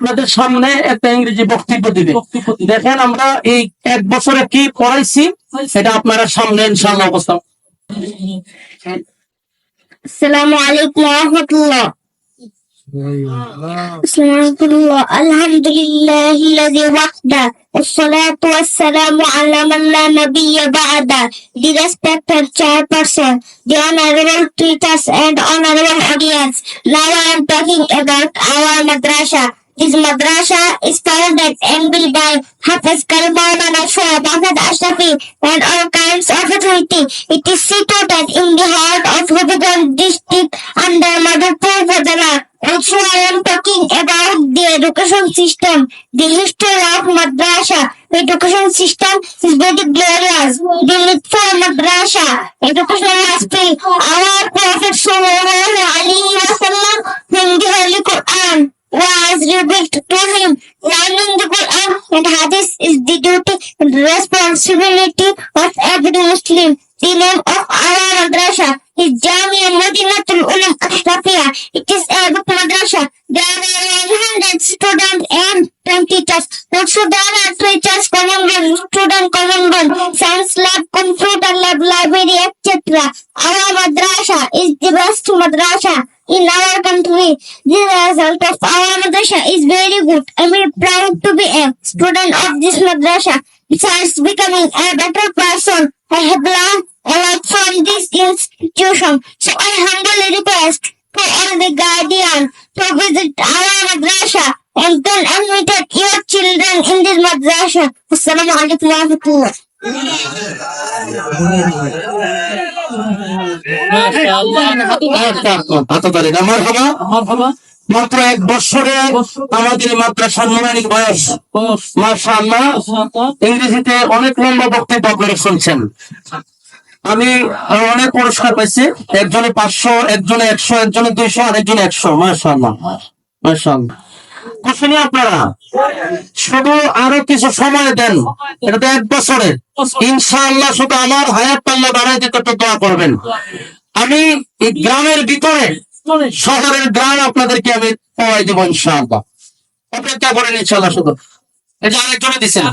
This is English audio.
আপনাদের সামনে একটা ইংরেজি বক্তব্য দিবে দেখেন আমরা এই এক বছরে কি পড়াইছি সেটা আপনারা সামনে ইনশাআল্লাহ উপস্থাপন السلام عليكم ورحمة الله السلام عليكم الله الحمد لله الذي وحده والصلاة والسلام على من لا نبي بعده The respected chairperson, the honorable teachers and honorable audience. Now I am talking about our madrasa. This madrasa is founded and built by Hafiz Kalmaulana Shah Bahad Ashrafi and all kinds of authority. It is situated in the heart of Hubigam district under Madhapur Vadala. Also, I am talking about the education system, the history of madrasa. The education system is very glorious. The need for madrasa. Education must be our Prophet Sallallahu Alaihi and Hadith is the duty and responsibility of every Muslim. The name of our madrasa is Jamia Madinatul Ulam Ashrafia. It is a book madrasa. There are 100 students and 10 teachers. Also, there are teachers common room, student common room, science lab, computer lab, library, etc. Our madrasa is the best madrasa in our country. The result of our madrasa is very good. I am proud to be a student of this madrasa. Besides becoming a better person, I have learned a lot from this institution. So I humbly request to all the guardian to visit our madrasa and then admitted your children in this madrasa. Assalamu alaikum wa rahmatullah. মাত্র এক বছরে আমাদের মাদ্রাসার নুরানিক বয়স মাশাআল্লাহ ইংরেজিতে অনেক লম্বা বক্তব্য করে শুনছেন আমি অনেক পুরস্কার পাইছি একজনে পাঁচশো একজনে একশো একজনে দুইশো আর একজনে একশো মাশাআল্লাহ মাশাআল্লাহ। খুশি আপনারা? শুধু আরও কিছু সময় দেন। এটা তো এক বছরের। ইনশাআল্লাহ শুধু আমার হায়াত পাল্লা বাড়াই দিতে একটু দোয়া করবেন। আমি গ্রামের ভিতরে, শহরের গ্রাম আপনাদেরকে আমি পাওয়াই দেবো ইনশাআল্লাহ। অপেক্ষা করেন ইনশাআল্লাহ শুধু। এটা আরেকজনে দিছে না।